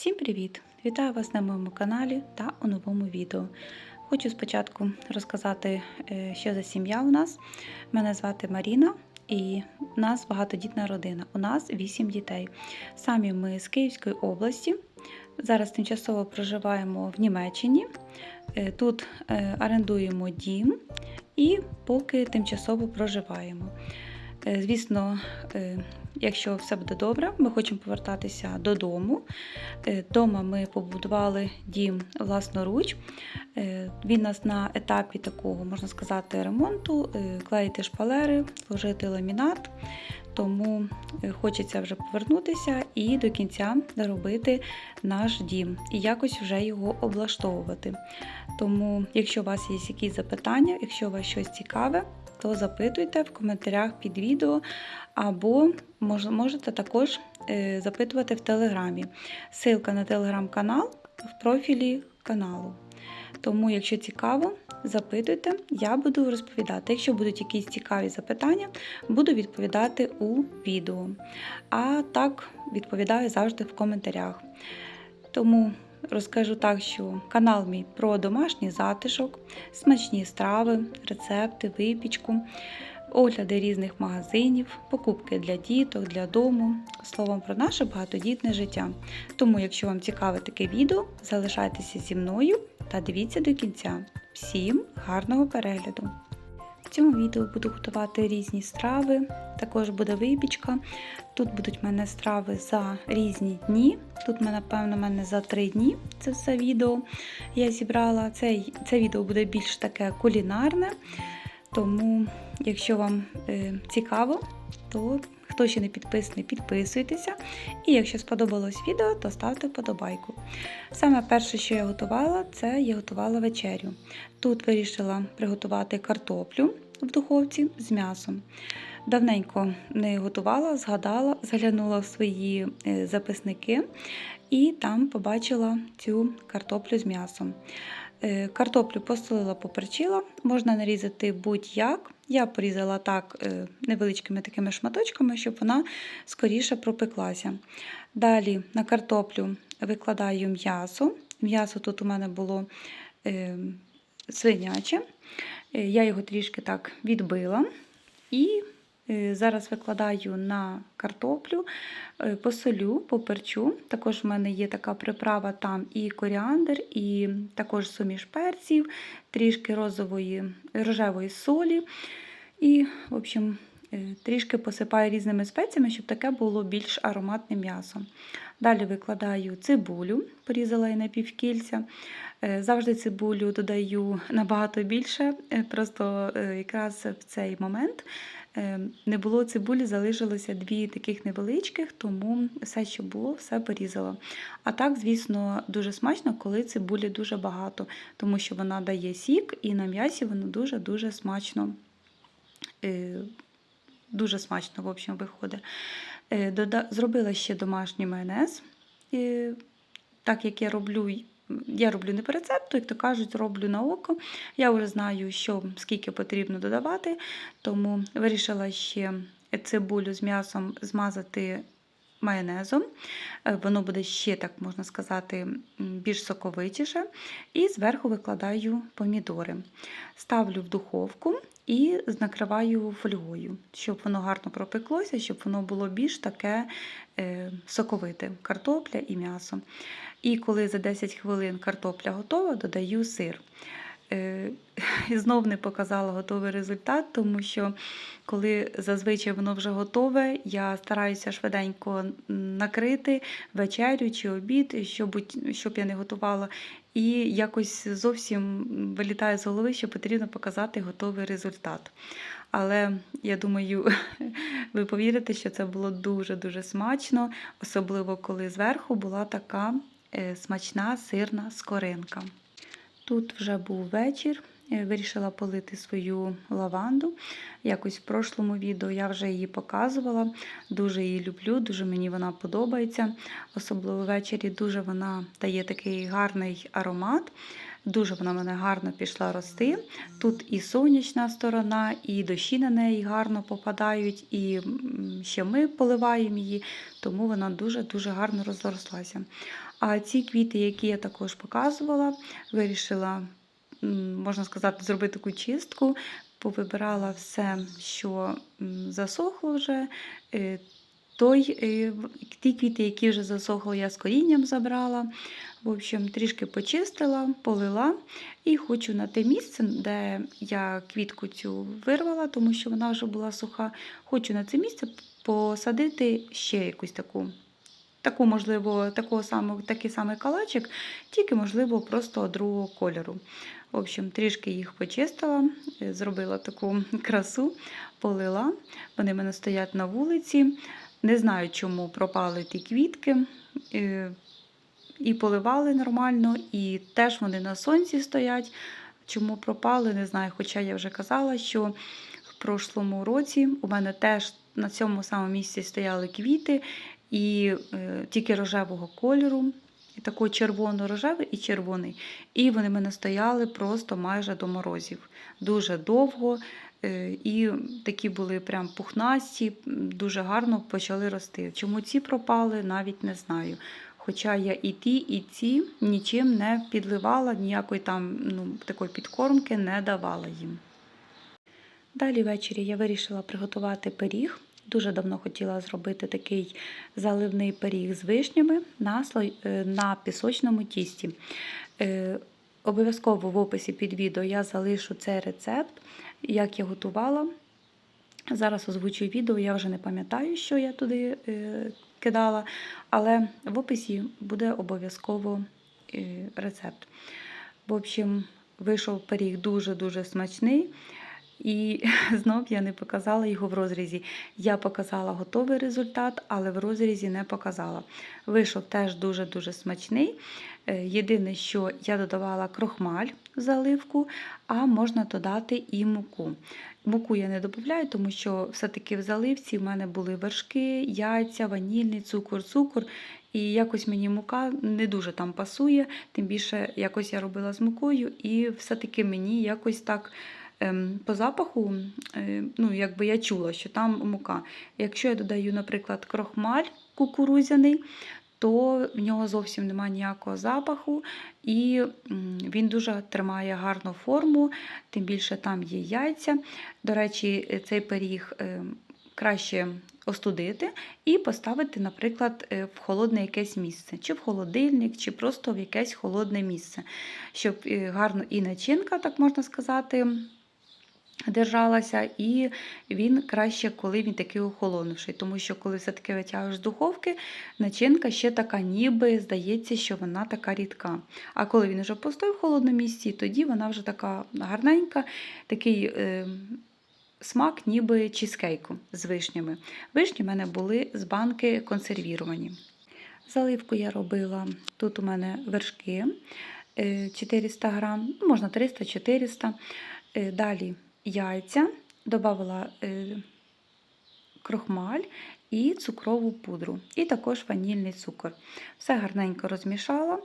Всім привіт! Вітаю вас на моєму каналі та у новому відео. Хочу спочатку розказати, е, що за сім'я у нас. Мене звати Маріна і у нас багатодітна родина. У нас 8 дітей. Самі ми з Київської області. Зараз тимчасово проживаємо в Німеччині. Е, Тут е, орендуємо дім і поки тимчасово проживаємо. Е, Звісно, е, якщо все буде добре, ми хочемо повертатися додому. Е, Дома ми побудували дім власноруч. Він нас на етапі такого, можна сказати, ремонту, клеїти шпалери, ложити ламінат. Тому хочеться вже повернутися і до кінця доробити наш дім і якось вже його облаштовувати. Тому, якщо у вас є якісь запитання, якщо у вас щось цікаве, то запитуйте в коментарях під відео, або можете також е, запитувати в Телеграмі. Ссылка на телеграм-канал в профілі каналу. Тому, якщо цікаво, запитуйте, я буду розповідати. Якщо будуть якісь цікаві запитання, буду відповідати у відео. А так відповідаю завжди в коментарях. Тому розкажу так, що канал мій про домашній затишок, смачні страви, рецепти, випічку, огляди різних магазинів, покупки для діток, для дому, словом про наше багатодітне життя. Тому, якщо вам цікаве таке відео, залишайтеся зі мною та дивіться до кінця. Всім гарного перегляду! В цьому відео буду готувати різні страви, також буде випічка. Тут будуть в мене страви за різні дні. Тут, напевно, в мене за три дні це все відео я зібрала. Це, це відео буде більш таке кулінарне. Тому, якщо вам е, цікаво, то хто ще не підписаний, підписуйтеся. І якщо сподобалось відео, то ставте вподобайку. Саме перше, що я готувала, це я готувала вечерю. Тут вирішила приготувати картоплю в духовці з м'ясом. Давненько не готувала, згадала, заглянула в свої е, записники і там побачила цю картоплю з м'ясом. Е, Картоплю посолила, поперчила, можна нарізати будь-як. Я порізала так е, невеличкими такими шматочками, щоб вона скоріше пропеклася. Далі на картоплю викладаю м'ясо. М'ясо тут у мене було е, свиняче. Я його трішки так відбила. І зараз викладаю на картоплю, е, посолю, поперчу. Також в мене є така приправа там і коріандр, і також суміш перців, трішки розової рожевої солі. І, в общем, е, трішки посипаю різними спеціями, щоб таке було більш ароматне м'ясо. Далі викладаю цибулю, порізала її на півкільця. Е, Завжди цибулю додаю набагато більше, е, просто е, якраз в цей момент е, не було цибулі, залишилося дві таких невеличких, тому все, що було, все порізала. А так, звісно, дуже смачно, коли цибулі дуже багато, тому що вона дає сік, і на м'ясі воно дуже-дуже смачно. е, Дуже смачно, в общем, виходить. Е, Зробила ще домашній майонез. Е, Так як я роблю, я роблю не по рецепту, як то кажуть, роблю на око. Я вже знаю, що скільки потрібно додавати, тому вирішила ще цибулю з м'ясом змазати майонезом. Е, Воно буде ще, так можна сказати, більш соковитіше. І зверху викладаю помідори. Ставлю в духовку і накриваю фольгою, щоб воно гарно пропеклося, щоб воно було більш таке е, соковите картопля і м'ясо. І коли за 10 хвилин картопля готова, додаю сир. Е, І знов не показала готовий результат, тому що коли зазвичай воно вже готове, я стараюся швиденько накрити вечерю чи обід, щоб, щоб я не готувала. І якось зовсім вилітає з голови, що потрібно показати готовий результат. Але я думаю, ви повірите, що це було дуже-дуже смачно, особливо коли зверху була така е, смачна сирна скоринка. Тут вже був вечір. Вирішила полити свою лаванду. Якось в прошлому відео я вже її показувала. Дуже її люблю, дуже мені вона подобається. Особливо ввечері дуже вона дає такий гарний аромат. Дуже вона мене гарно пішла рости. Тут і сонячна сторона, і дощі на неї гарно попадають, і ще ми поливаємо її, тому вона дуже-дуже гарно розрослася. А ці квіти, які я також показувала, вирішила, можна сказати, зробити таку чистку, повибирала все, що засохло вже. е, Той, е, ті квіти, які вже засохли, я з корінням забрала. В общем, трішки почистила, полила і хочу на те місце, де я квітку цю вирвала, тому що вона вже була суха. Хочу на це місце посадити ще якусь таку. Таку, можливо, такого самого, такий самий калачик, тільки, можливо, просто другого кольору. В общем, трішки їх почистила, зробила таку красу, полила. Вони в мене стоять на вулиці. Не знаю, чому пропали ті квітки. Е, І поливали нормально, і теж вони на сонці стоять. Чому пропали, не знаю. Хоча я вже казала, що в прошлому році у мене теж на цьому самому місці стояли квіти, і е, тільки рожевого кольору, і червоно-рожевий і червоний. І вони мене стояли просто майже до морозів. Дуже довго. е, І такі були прям пухнасті, дуже гарно почали рости. Чому ці пропали, навіть не знаю. Хоча я і ті, і ці нічим не підливала, ніякої там ну, такої підкормки не давала їм. Далі ввечері я вирішила приготувати пиріг. Дуже давно хотіла зробити такий заливний пиріг з вишнями на, слой, е, на пісочному тісті. Е, Обов'язково в описі під відео я залишу цей рецепт, як я готувала. Зараз озвучую відео, я вже не пам'ятаю, що я туди е, кидала, але в описі буде обов'язково рецепт. В общем, вийшов пиріг дуже-дуже смачний. І знов я не показала його в розрізі. Я показала готовий результат, але в розрізі не показала. Вийшов теж дуже-дуже смачний. Е, Єдине, що я додавала крохмаль в заливку, а можна додати і муку. Муку я не додаю, тому що все-таки в заливці в мене були вершки, яйця, ванільний цукор, цукор. І якось мені мука не дуже там пасує, тим більше якось я робила з мукою, і все-таки мені якось так по запаху, е, ну, якби я чула, що там мука. Якщо я додаю, наприклад, крохмаль кукурузяний, то в нього зовсім немає ніякого запаху, і він дуже тримає гарну форму, тим більше там є яйця. До речі, цей пиріг е, краще остудити і поставити, наприклад, е, в холодне якесь місце, чи в холодильник, чи просто в якесь холодне місце, щоб гарно і начинка, так можна сказати, держалася, і він краще, коли він такий охолонувший. Тому що, коли все-таки витягуєш з духовки, начинка ще така, ніби здається, що вона така рідка. А коли він вже постоїв в холодному місці, тоді вона вже така гарненька, такий. Е, Смак ніби чізкейку з вишнями. Вишні в мене були з банки консервіровані. Заливку я робила. Тут у мене вершки е, 400 грам, ну, можна 300-400. Е, Далі яйця, додавала е, крохмаль і цукрову пудру, і також ванільний цукор. Все гарненько розмішала,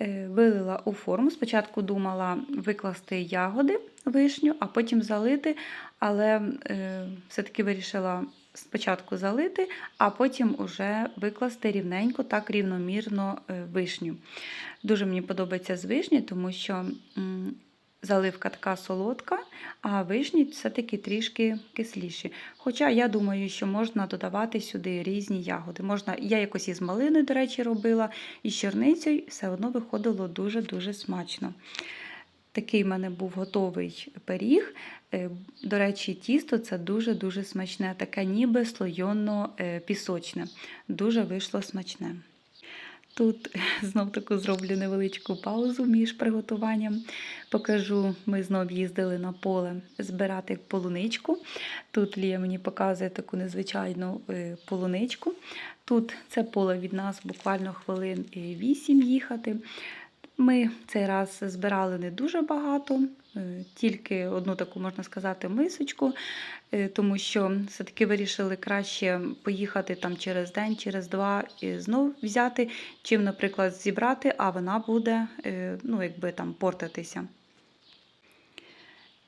е, вилила у форму. Спочатку думала викласти ягоди, вишню, а потім залити, але е, все-таки вирішила спочатку залити, а потім уже викласти рівненько, так рівномірно вишню. Дуже мені подобається з вишні, тому що заливка така солодка, а вишні все-таки трішки кисліші. Хоча я думаю, що можна додавати сюди різні ягоди. Можна, Я якось із малиною, до речі, робила, і з чорницею, все одно виходило дуже-дуже смачно. Такий в мене був готовий пиріг. Е, До речі, тісто це дуже-дуже смачне, таке ніби слойоно-пісочне. Дуже вийшло смачне. Тут знов таку зроблю невеличку паузу між приготуванням. Покажу, ми знов їздили на поле збирати полуничку. Тут Лія мені показує таку незвичайну е, полуничку. Тут це поле від нас буквально хвилин 8 їхати. Ми цей раз збирали не дуже багато, е, тільки одну таку, можна сказати, мисочку, е, тому що все-таки вирішили краще поїхати там через день, через два і знов взяти, чим, наприклад, зібрати, а вона буде е, ну, якби там портитися.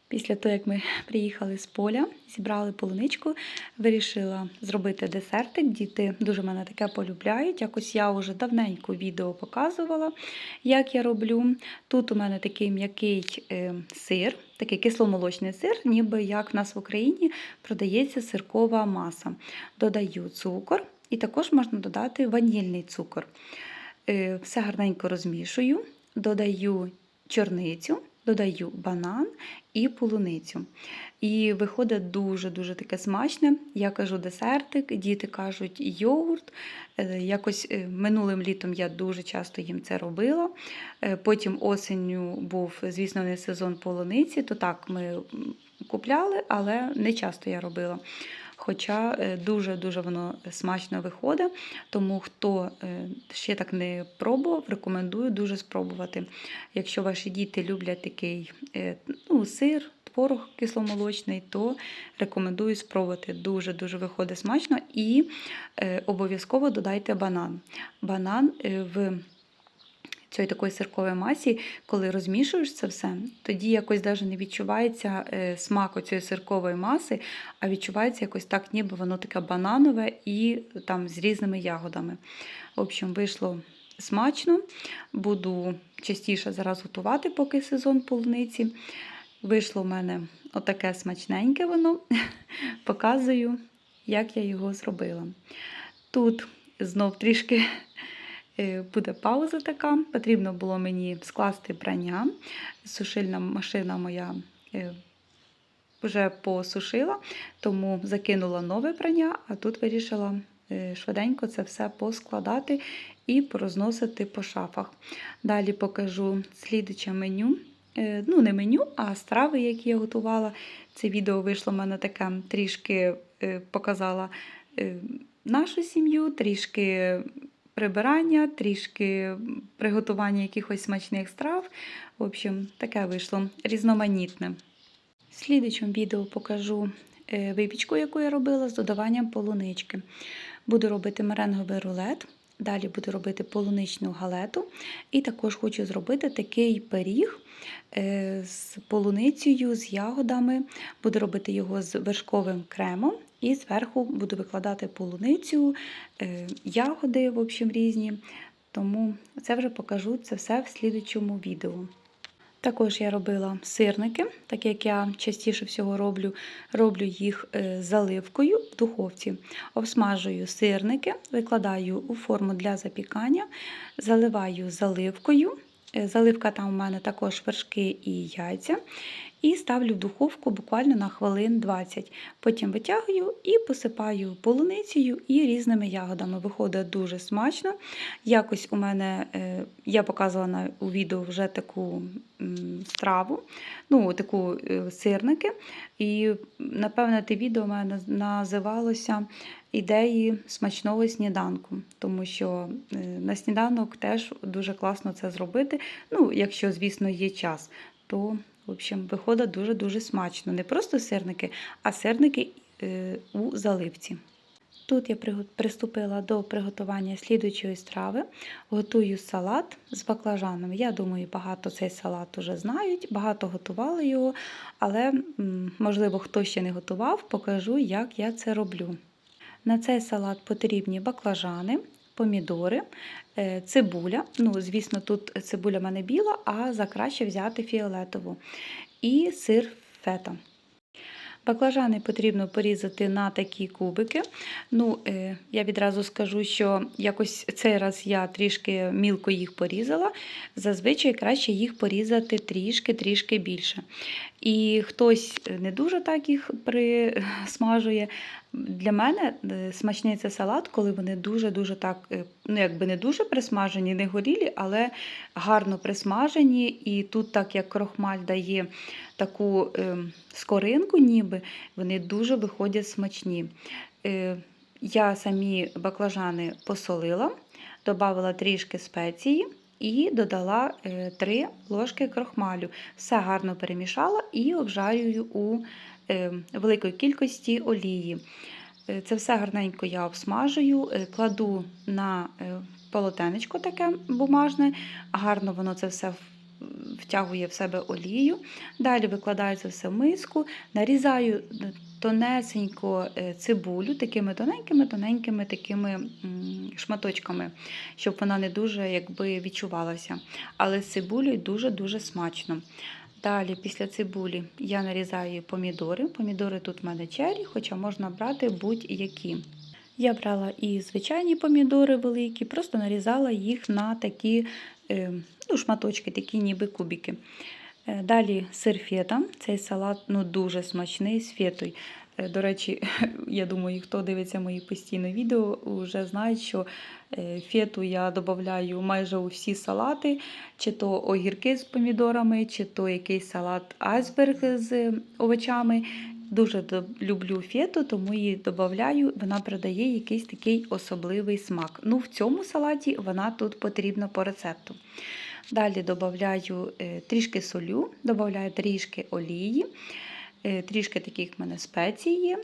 Після того, як ми приїхали з поля, зібрали полуничку, вирішила зробити десертик. Діти дуже мене таке полюбляють. Якось я вже давненько відео показувала, як я роблю. Тут у мене такий м'який е, сир, такий кисломолочний сир, ніби як в нас в Україні продається сиркова маса. Додаю цукор і також можна додати ванільний цукор. Е, Все гарненько розмішую, додаю чорницю додаю банан і полуницю. І виходить дуже-дуже таке смачне. Я кажу десертик, діти кажуть йогурт. Е, Якось е, минулим літом я дуже часто їм це робила. Е, Потім осенню був, звісно, не сезон полуниці, то так ми купляли, але не часто я робила. Хоча дуже-дуже воно смачно виходить, тому хто ще так не пробував, рекомендую дуже спробувати. Якщо ваші діти люблять такий ну, сир, творог кисломолочний, то рекомендую спробувати. Дуже-дуже виходить смачно і обов'язково додайте банан. Банан в цієї такої сиркової масі, коли розмішуєш це все, тоді якось навіть не відчувається смак цієї сиркової маси, а відчувається якось так, ніби воно таке бананове і там з різними ягодами. В общем, вийшло смачно. Буду частіше зараз готувати, поки сезон полуниці. Вийшло в мене отаке смачненьке воно. Показую, як я його зробила. Тут знов трішки буде пауза така. Потрібно було мені скласти прання. Сушильна машина моя вже посушила, тому закинула нове прання, а тут вирішила швиденько це все поскладати і порозносити по шафах. Далі покажу слідуче меню. Ну, не меню, а страви, які я готувала. Це відео вийшло в мене таке трішки показала нашу сім'ю, трішки прибирання, трішки приготування якихось смачних страв. В общем, таке вийшло різноманітне. В слідчому відео покажу випічку, яку я робила з додаванням полунички. Буду робити меренговий рулет. Далі буду робити полуничну галету. І також хочу зробити такий пиріг з полуницею, з ягодами. Буду робити його з вершковим кремом. І зверху буду викладати полуницю, ягоди, в общем, різні. Тому це вже покажу це все в слідчому відео. Також я робила сирники, так як я частіше всього роблю, роблю їх заливкою в духовці. Обсмажую сирники, викладаю у форму для запікання, заливаю заливкою. Заливка там у мене також вершки і яйця. І ставлю в духовку буквально на хвилин 20. Потім витягую і посипаю полуницею і різними ягодами. Виходить дуже смачно. Якось у мене, я показувала у відео вже таку страву, ну, таку сирники. І, напевне, те відео у мене називалося Ідеї смачного сніданку, тому що на сніданок теж дуже класно це зробити. Ну, якщо, звісно, є час, то в общем, виходить дуже-дуже смачно. Не просто сирники, а сирники у заливці. Тут я приступила до приготування слідуючої страви. Готую салат з баклажанами. Я думаю, багато цей салат вже знають, багато готували його, але, можливо, хто ще не готував, покажу, як я це роблю. На цей салат потрібні баклажани, помідори, цибуля. Ну, звісно, тут цибуля в мене біла, а за краще взяти фіолетову. І сир фета. Баклажани потрібно порізати на такі кубики. Ну, Я відразу скажу, що якось цей раз я трішки мілко їх порізала. Зазвичай краще їх порізати трішки-трішки більше. І хтось не дуже так їх присмажує. Для мене смачний це салат, коли вони дуже-дуже так, ну якби не дуже присмажені, не горілі, але гарно присмажені. І тут, так як крохмаль дає таку скоринку, ніби вони дуже виходять смачні. Я самі баклажани посолила, додала трішки спеції. І додала 3 ложки крохмалю. Все гарно перемішала і обжарюю у е, великої кількості олії. Е, Це все гарненько я обсмажую, е, кладу на е, полотенечко таке бумажне, гарно воно це все втягує в себе олію. Далі викладаю це все в миску, нарізаю е, тонесенько е, цибулю, такими тоненькими-тоненькими такими шматочками, щоб вона не дуже якби, відчувалася. Але з цибулею дуже-дуже смачно. Далі, після цибулі, я нарізаю помідори. Помідори тут в мене чері, хоча можна брати будь-які. Я брала і звичайні помідори великі, просто нарізала їх на такі е, ну, шматочки, такі ніби кубики. Е, Далі сир фета. Цей салат ну, дуже смачний з фетою. Е, До речі, я думаю, хто дивиться мої постійні відео, вже знають, що е, фету я додаю майже у всі салати, чи то огірки з помідорами, чи то якийсь салат айсберг з овочами. Дуже люблю фету, тому її додаю, вона придає якийсь такий особливий смак. Ну, в цьому салаті вона тут потрібна по рецепту. Далі додаю трішки солю, додаю трішки олії, е, трішки таких в мене спецій є.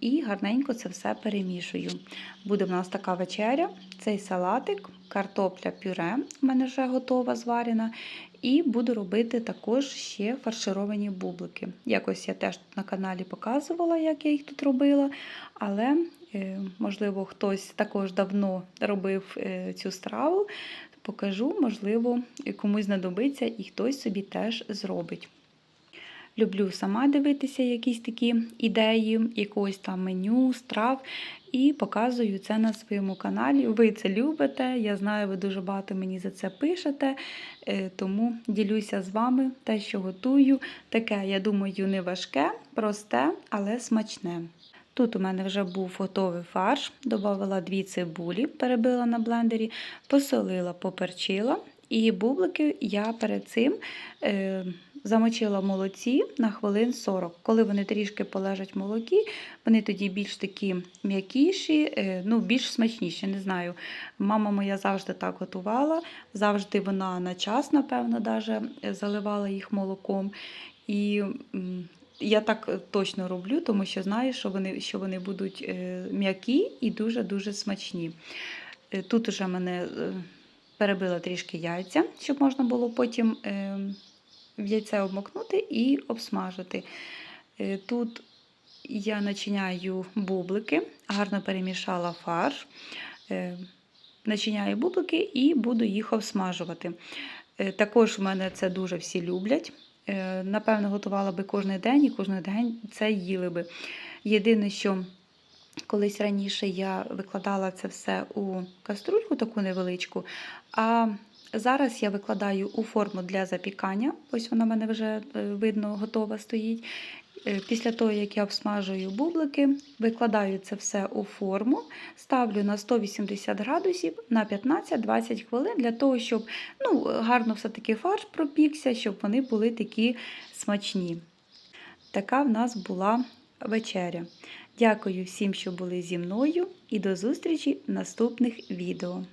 І гарненько це все перемішую. Буде в нас така вечеря, цей салатик, картопля пюре в мене вже готова зварена. І буду робити також ще фаршировані бублики. Якось я теж на каналі показувала, як я їх тут робила, але е, можливо хтось також давно робив е, цю страву. Покажу, можливо, комусь знадобиться і хтось собі теж зробить. Люблю сама дивитися якісь такі ідеї, якогось там меню, страв, і показую це на своєму каналі. Ви це любите, я знаю, ви дуже багато мені за це пишете, е, тому ділюся з вами те, що готую. Таке, я думаю, не важке, просте, але смачне. Тут у мене вже був готовий фарш, додала дві цибулі, перебила на блендері, посолила, поперчила. І бублики я перед цим е, замочила в молоці на хвилин 40. Коли вони трішки полежать в молокі, вони тоді більш такі м'якіші, е, ну, більш смачніші. Не знаю. Мама моя завжди так готувала, завжди вона на час, напевно, даже заливала їх молоком. І я так е, точно роблю, тому що знаю, що вони, що вони будуть е, м'які і дуже-дуже смачні. Е, Тут уже мене перебила трішки яйця, щоб можна було потім в яйце обмокнути і обсмажити. Тут я начиняю бублики, гарно перемішала фарш, начиняю бублики і буду їх обсмажувати. Також в мене це дуже всі люблять. Е, Напевно, готувала би кожен день і кожен день це їли би. Єдине, що колись раніше я викладала це все у каструльку, таку невеличку. А зараз я викладаю у форму для запікання. Ось вона в мене вже е, видно готова стоїть. Е, Після того, як я обсмажую бублики, викладаю це все у форму, ставлю на 180 градусів на 15-20 хвилин для того, щоб ну, гарно все-таки фарш пропікся, щоб вони були такі смачні. Така в нас була вечеря. Дякую всім, що були зі мною, і до зустрічі в наступних відео.